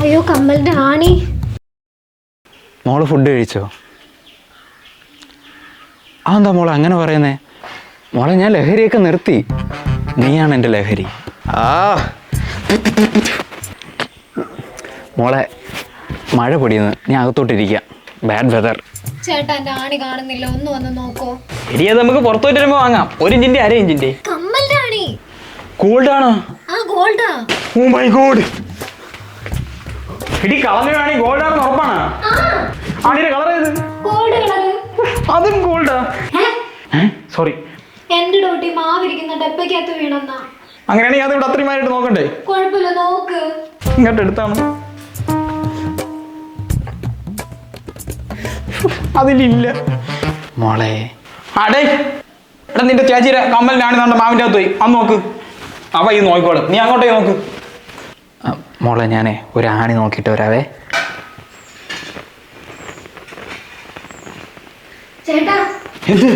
അയ്യോ കമ്മലിന്റെ ആണി. മോൾ ഫുഡ് കഴിച്ചോ? അതെന്താ മോളെ അങ്ങനെ പറയുന്നേ? മോളെ ഞാൻ ലഹരിയൊക്കെ നിർത്തി. നീയാണ് എന്റെ ലഹരി. ആ. മോളെ മഴ പൊടിയുന്നു. ഞാൻ അകത്തോട്ടിരിക്കാം. ബാഡ് വെതർ ചേട്ടാ എന്റെ ആണി കാണുന്നില്ല. ഒന്ന് വന്ന് നോക്കോ. അത് നമുക്ക് വരുമ്പോ വാങ്ങാം. ഒരു ഇഞ്ചിന്റെ അര ഇഞ്ചിന്റെ കമ്മലിന്റെ ആണി. ഗോൾഡ് ആണോ? ആ ഗോൾഡാ ഓ മൈ ഗോഡ് എടി കളഞ്ഞാണ് ഗോൾഡ് ആണെന്ന് ഉറപ്പാണ്. ആണിയുടെ കളർ ഏത് അതും ഗോൾഡാ സോറി എന്റെ ഡോട്ടി മാവിരിക്കുന്ന ഡപ്പയ്ക്കകത്ത് വീണെന്നാ. അങ്ങനെയാണെങ്കിൽ അത് ഇവിടെ അത്രയുമായിട്ട് നോക്കണ്ടേ? കുഴപ്പമില്ല നോക്ക്. ഇങ്ങോട്ട് എടുത്താണ്. അതിലില്ല. മോളെ. അടേ എടാ നിന്റെ ചേച്ചിയുടെ കമ്മലിനാണ് നമ്മുടെ മാവിന്റെ അകത്ത് പോയി. അന്ന് നോക്ക്. അവ ഇത് നോക്കിക്കോളും. നീ അങ്ങോട്ടേ നോക്ക്. മോളെ ഞാനേ ഒരു ആണി നോക്കിയിട്ട് വരാവേ. ചേട്ടാ. എന്ത്?